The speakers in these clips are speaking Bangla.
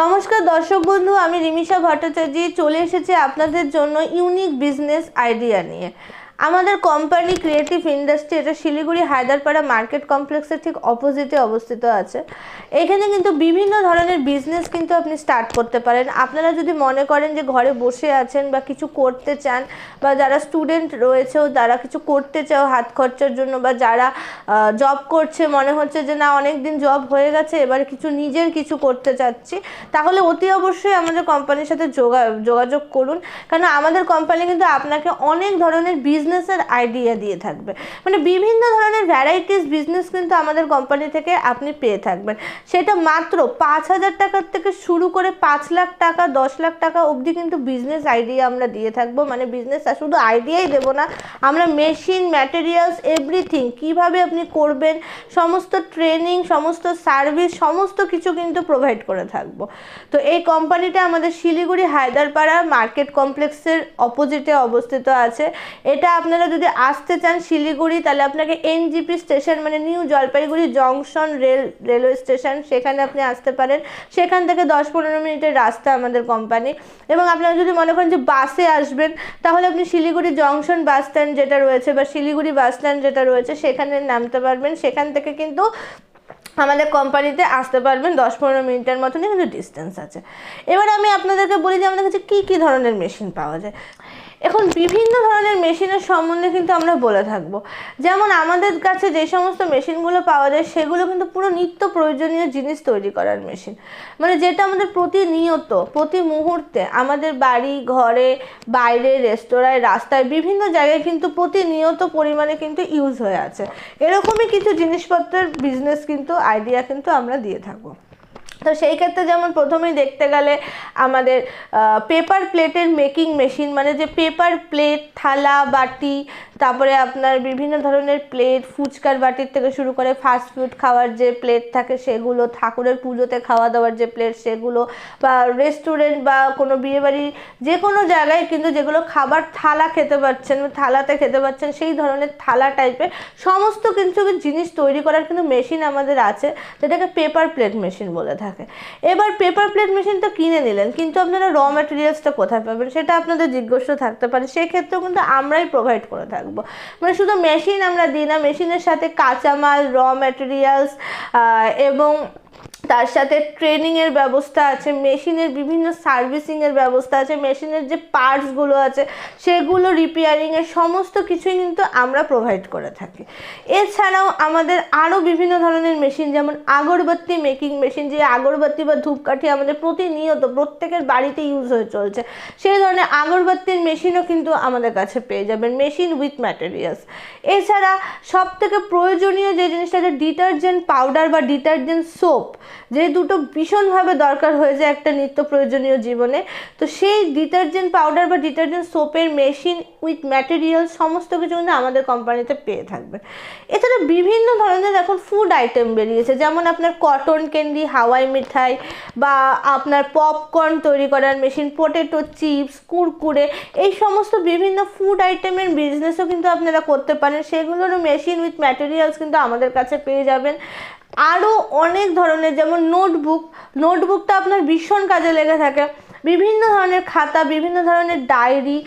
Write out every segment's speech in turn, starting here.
নমস্কার দর্শক বন্ধু, আমি রিমিশা ভট্টাচার্য। চলে এসেছি আপনাদের জন্য ইউনিক বিজনেস আইডিয়া নিয়ে। আমাদের কোম্পানি ক্রিয়েটিভ ইন্ডাস্ট্রি এটা শিলিগুড়ি হায়দারপাড়া মার্কেট কমপ্লেক্সের ঠিক অপোজিটে অবস্থিত আছে। এখানে কিন্তু বিভিন্ন ধরনের বিজনেস কিন্তু আপনি স্টার্ট করতে পারেন। আপনারা যদি মনে করেন যে ঘরে বসে আছেন বা কিছু করতে চান, বা যারা স্টুডেন্ট রয়েছেও, তারা কিছু করতে চাও হাত খরচার জন্য, বা যারা জব করছে, মনে হচ্ছে যে না অনেক দিন জব হয়ে গেছে, এবার কিছু নিজের কিছু করতে চাচ্ছি। তাহলে অতি অবশ্যই আমাদের কোম্পানির সাথে যোগা, যোগাযোগ করুন। কারণ আমাদের কোম্পানি কিন্তু আপনাকে অনেক ধরনের বিজনেসের আইডিয়া দিয়ে থাকবে। মানে বিভিন্ন ধরনের ভ্যারাইটিস বিজনেস কিন্তু আমাদের কোম্পানি থেকে আপনি পেয়ে থাকবেন। সেটা মাত্র পাঁচ হাজার টাকার থেকে শুরু করে পাঁচ লাখ টাকা, দশ লাখ টাকা অবধি কিন্তু বিজনেস আইডিয়া আমরা দিয়ে থাকব। মানে বিজনেস শুধু আইডিয়াই দেবো না, আমরা মেশিন ম্যাটেরিয়ালস এভরিথিং কীভাবে আপনি করবেন, সমস্ত ট্রেনিং সমস্ত সার্ভিস সমস্ত কিছু কিন্তু প্রোভাইড করে থাকব। তো এই কোম্পানিটা আমাদের শিলিগুড়ি হায়দারপাড়া মার্কেট কমপ্লেক্সের অপোজিটে অবস্থিত আছে। এটা আপনারা যদি আসতে চান শিলিগুড়ি, তাহলে আপনাকে এনজিপি স্টেশন মানে new Jalpaiguri junction rail railway station সেখানে আপনি আসতে পারেন। সেখান থেকে দশ পনেরো মিনিটের রাস্তা আমাদের কোম্পানি এবং আপনারা যদি মনে করেন যে বাসে আসবেন, তাহলে আপনি শিলিগুড়ি জংশন বাস স্ট্যান্ড যেটা রয়েছে বা শিলিগুড়ি বাস স্ট্যান্ড যেটা রয়েছে সেখানে নামতে পারবেন, সেখান থেকে কিন্তু আমাদের কোম্পানিতে আসতে পারবেন দশ পনেরো মিনিটের মতনই কিন্তু ডিস্টেন্স আছে। এবার আমি আপনাদেরকে বলি যে আমাদের কাছে কী কী ধরনের মেশিন পাওয়া যায়। এখন বিভিন্ন ধরনের মেশিনের সম্বন্ধে কিন্তু আমরা বলে থাকব। যেমন আমাদের কাছে যে সমস্ত মেশিনগুলো পাওয়া যায়, সেগুলো কিন্তু পুরো নিত্য প্রয়োজনীয় জিনিস তৈরি করার মেশিন। মানে যেটা আমাদের প্রতিনিয়ত, প্রতি মুহূর্তে আমাদের বাড়ি, ঘরে, বাইরে, রেস্তোরাঁয়, রাস্তায়, বিভিন্ন জায়গায় কিন্তু প্রতিনিয়ত পরিমাণে কিন্তু ইউজ হয়ে আছে। এরকমই কিছু জিনিসপত্রের বিজনেস কিন্তু আইডিয়া কিন্তু আমরা দিয়ে থাকব। তো সেই ক্ষেত্রে যেমন প্রথমেই দেখতে গেলে আমাদের পেপার প্লেটের মেকিং মেশিন মানে যে পেপার প্লেট থালা, বাটি তারপরে আপনার বিভিন্ন ধরনের প্লেট ফুচকার বাটির থেকে শুরু করে ফাস্ট ফুড খাওয়ার যে প্লেট থাকে সেগুলো, ঠাকুরের পুজোতে খাওয়া দাওয়ার যে প্লেট সেগুলো, বা রেস্টুরেন্ট বা কোনো বিয়েবাড়ি যে কোনো জায়গায় কিন্তু যেগুলো খাবার থালা খেতে পাচ্ছেন থালাতে খেতে পাচ্ছেন সেই ধরনের থালা টাইপের সমস্ত কিছু জিনিস তৈরি করার কিন্তু মেশিন আমাদের আছে, যেটাকে পেপার প্লেট মেশিন বলে থাকে। এবার পেপার প্লেট মেশিন তো কিনে নিলেন, কিন্তু আপনারা র ম্যাটেরিয়ালসটা কোথায় পাবেন সেটা আপনাদের জিজ্ঞাসা থাকতে পারে। সেক্ষেত্রেও কিন্তু আমরাই প্রোভাইড করে থাকব। মানে শুধু মেশিন আমরা দিই না মেশিনের সাথে কাঁচামাল র ম্যাটেরিয়ালস এবং তার সাথে ট্রেনিংয়ের ব্যবস্থা আছে, মেশিনের বিভিন্ন সার্ভিসিংয়ের ব্যবস্থা আছে, মেশিনের যে পার্টসগুলো আছে, সেগুলো রিপেয়ারিংয়ের সমস্ত কিছুই কিন্তু আমরা প্রোভাইড করে থাকি। এছাড়াও আমাদের আরও বিভিন্ন ধরনের মেশিন যেমন আগরবাতি মেকিং মেশিন যে আগরবাতি বা ধূপকাঠি আমাদের প্রতিনিয়ত প্রত্যেকের বাড়িতে ইউজ হয়ে চলছে, সেই ধরনের আগরবাতির মেশিনও কিন্তু আমাদের কাছে পেয়ে যাবেন মেশিন উইথ ম্যাটেরিয়ালস এছাড়া সব থেকে প্রয়োজনীয় যে জিনিসটা, যে ডিটারজেন্ট পাউডার বা ডিটারজেন্ট সোপ যে দুটো ভীষণভাবে দরকার হয়ে যায় একটা নিত্য প্রয়োজনীয় জীবনে। তো সেই ডিটারজেন্ট পাউডার বা ডিটারজেন্ট সোপের মেশিন উইথ ম্যাটেরিয়াল সমস্ত কিছু কিন্তু আমাদের কোম্পানিতে পেয়ে থাকবে। এছাড়া বিভিন্ন ধরনের এখন ফুড আইটেম বেরিয়েছে, যেমন আপনার কটন ক্যান্ডি, হাওয়াই মিঠাই বা আপনার পপকর্ন তৈরি করার মেশিন, পোটেটো চিপস, কুরকুরে, এই সমস্ত বিভিন্ন ফুড আইটেমের বিজনেসও কিন্তু আপনারা করতে পারেন। সেগুলোরও মেশিন উইথ ম্যাটেরিয়ালস কিন্তু আমাদের কাছে পেয়ে যাবেন। আরও অনেক ধরনের, যেমন নোটবুক। নোটবুকটা আপনার ভীষণ কাজে লেগে থাকে। বিভিন্ন ধরনের খাতা, বিভিন্ন ধরনের ডায়েরি,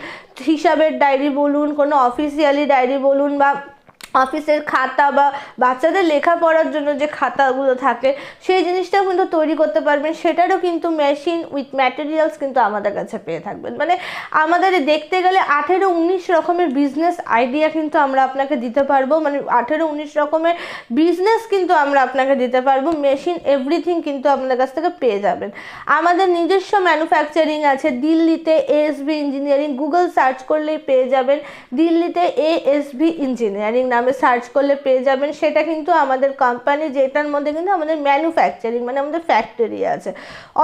হিসাবের ডায়েরি বলুন, কোনো অফিসিয়ালি ডায়েরি বলুন বা অফিসের খাতা বা বাচ্চাদের লেখাপড়ার জন্য যে খাতাগুলো থাকে, সেই জিনিসটাও কিন্তু তৈরি করতে পারবেন। সেটারও কিন্তু মেশিন উইথ ম্যাটেরিয়ালস কিন্তু আমাদের কাছে পেয়ে থাকবেন। মানে আমাদের দেখতে গেলে আঠেরো উনিশ রকমের বিজনেস আইডিয়া কিন্তু আমরা আপনাকে দিতে পারব। মানে আঠেরো উনিশ রকমের বিজনেস কিন্তু আমরা আপনাকে দিতে পারব। মেশিন এভরিথিং কিন্তু আপনার কাছ থেকে পেয়ে যাবেন। আমাদের নিজস্ব ম্যানুফ্যাকচারিং আছে। দিল্লিতে এএসবি ইঞ্জিনিয়ারিং গুগল সার্চ করলেই পেয়ে যাবেন। দিল্লিতে এএসবি ইঞ্জিনিয়ারিং নাম নামে সার্চ করলে পেয়ে যাবেন। সেটা কিন্তু আমাদের কোম্পানি যেটার মধ্যে কিন্তু আমাদের ম্যানুফ্যাকচারিং মানে আমাদের ফ্যাক্টরি আছে।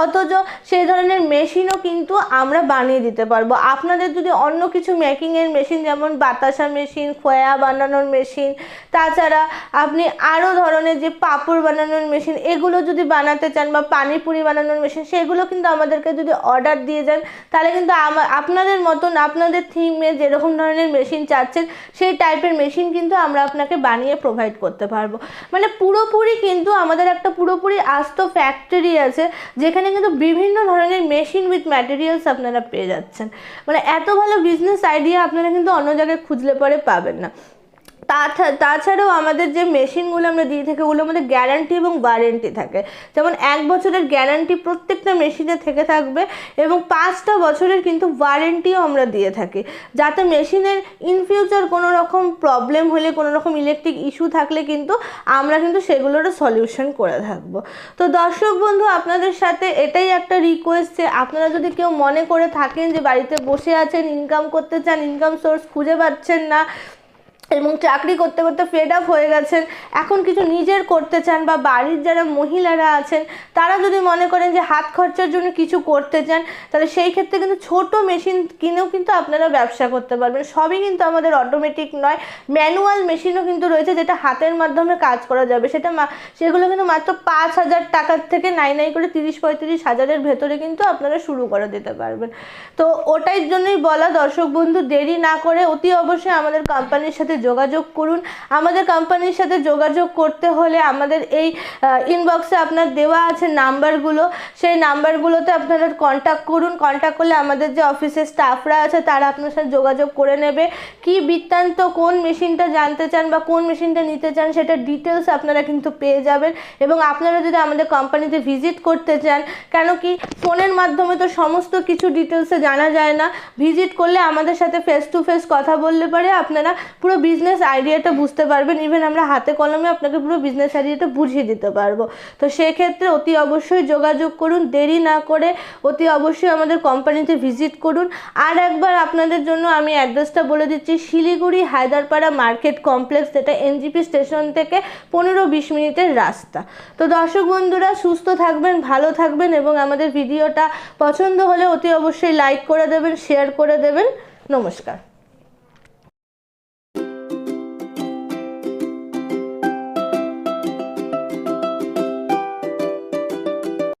অথচ সেই ধরনের মেশিনও কিন্তু আমরা বানিয়ে দিতে পারব। আপনাদের যদি অন্য কিছু মেকিংয়ের মেশিন যেমন বাতাসা মেশিন খোয়া বানানোর মেশিন তাছাড়া আপনি আরও ধরনের যে পাঁপড় বানানোর মেশিন এগুলো যদি বানাতে চান বা পানিপুরি বানানোর মেশিন সেগুলো কিন্তু আমাদেরকে যদি অর্ডার দিয়ে যান তাহলে কিন্তু আপনাদের মতন আপনাদের থিমে যেরকম ধরনের মেশিন চাচ্ছেন, সেই টাইপের মেশিন কিন্তু আমরা আপনাকে বানিয়ে প্রোভাইড করতে পারব। মানে পুরোপুরি কিন্তু আমাদের একটা পুরোপুরি আস্ত ফ্যাক্টরি আছে, যেখানে কিন্তু বিভিন্ন ধরনের মেশিন উইথ ম্যাটেরিয়ালস আপনারা পেয়ে যাচ্ছেন। মানে এত ভালো বিজনেস আইডিয়া আপনারা কিন্তু অন্য জায়গায় খুঁজলে পরে পাবেন না। তাছা- তাছাড়াও আমাদের যে মেশিনগুলো আমরা দিয়ে থাকি, ওগুলোর মধ্যে গ্যারান্টি এবং ওয়ারেন্টি থাকে। যেমন এক বছরের গ্যারান্টি প্রত্যেকটা মেশিনে থেকে থাকবে এবং পাঁচটা বছরের কিন্তু ওয়ারেন্টিও আমরা দিয়ে থাকি। যাতে মেশিনের ইন ফিউচার কোনো রকম প্রবলেম হলে, কোনো রকম ইলেকট্রিক ইস্যু থাকলে কিন্তু আমরা কিন্তু সেগুলোরও সলিউশন করে থাকব। তো দর্শক বন্ধু, আপনাদের সাথে এটাই একটা রিকোয়েস্ট যে আপনারা যদি কেউ মনে করে থাকেন যে বাড়িতে বসে আছেন ইনকাম করতে চান ইনকাম সোর্স খুঁজে পাচ্ছেন না এবং চাকরি করতে করতে ফেড আপ হয়ে গেছেন। এখন কিছু নিজের করতে চান বা বাড়ির যারা মহিলারা আছেন, তারা যদি মনে করেন যে হাত খরচার জন্য কিছু করতে চান, তাহলে সেই ক্ষেত্রে কিন্তু ছোট মেশিন কিনেও কিন্তু আপনারা ব্যবসা করতে পারবেন। সবই কিন্তু আমাদের অটোমেটিক নয় ম্যানুয়াল মেশিনও কিন্তু রয়েছে যেটা হাতের মাধ্যমে কাজ করা যাবে। সেটা সেগুলো কিন্তু মাত্র পাঁচ হাজার টাকার থেকে নাই নাই করে তিরিশ পঁয়ত্রিশ হাজারের ভেতরে কিন্তু আপনারা শুরু করে দিতে পারবেন। তো ওটাই জন্যই বলা দর্শক বন্ধু, দেরি না করে অতি অবশ্যই আমাদের কোম্পানির সাথে যোগাযোগ করুন। আমাদের কোম্পানির সাথে যোগাযোগ করতে হলে আমাদের এই ইনবক্সে আপনার দেওয়া আছে নাম্বারগুলো সেই নাম্বারগুলোতে আপনারা কন্ট্যাক্ট করুন। কন্ট্যাক্ট করলে আমাদের যে অফিসের স্টাফরা আছে, তারা আপনার সাথে যোগাযোগ করে নেবে। কি বৃত্তান্ত, কোন মেশিনটা জানতে চান বা কোন মেশিনটা নিতে চান, সেটা ডিটেলস আপনারা কিন্তু পেয়ে যাবেন। এবং আপনারা যদি আমাদের কোম্পানিতে ভিজিট করতে চান, কেন কি ফোনের মাধ্যমে তো সমস্ত কিছু ডিটেলসে জানা যায় না। ভিজিট করলে আমাদের সাথে ফেস টু ফেস কথা বললে পারে। আপনারা পুরো বিজনেস আইডিয়াটা বুঝতে পারবেন ইভেন আমরা হাতে কলমে আপনাকে পুরো বিজনেস আইডিয়াটা বুঝিয়ে দিতে পারব। তো সেক্ষেত্রে অতি অবশ্যই যোগাযোগ করুন, দেরি না করে অতি অবশ্যই আমাদের কোম্পানিতে ভিজিট করুন। আর একবার আপনাদের জন্য আমি অ্যাড্রেসটা বলে দিচ্ছি, শিলিগুড়ি হায়দারপাড়া মার্কেট কমপ্লেক্স যেটা এনজিপি স্টেশন থেকে পনেরো বিশ মিনিটের রাস্তা। তো দর্শক বন্ধুরা, সুস্থ থাকবেন, ভালো থাকবেন এবং আমাদের ভিডিওটা পছন্দ হলে অতি অবশ্যই লাইক করে দেবেন শেয়ার করে দেবেন। নমস্কার।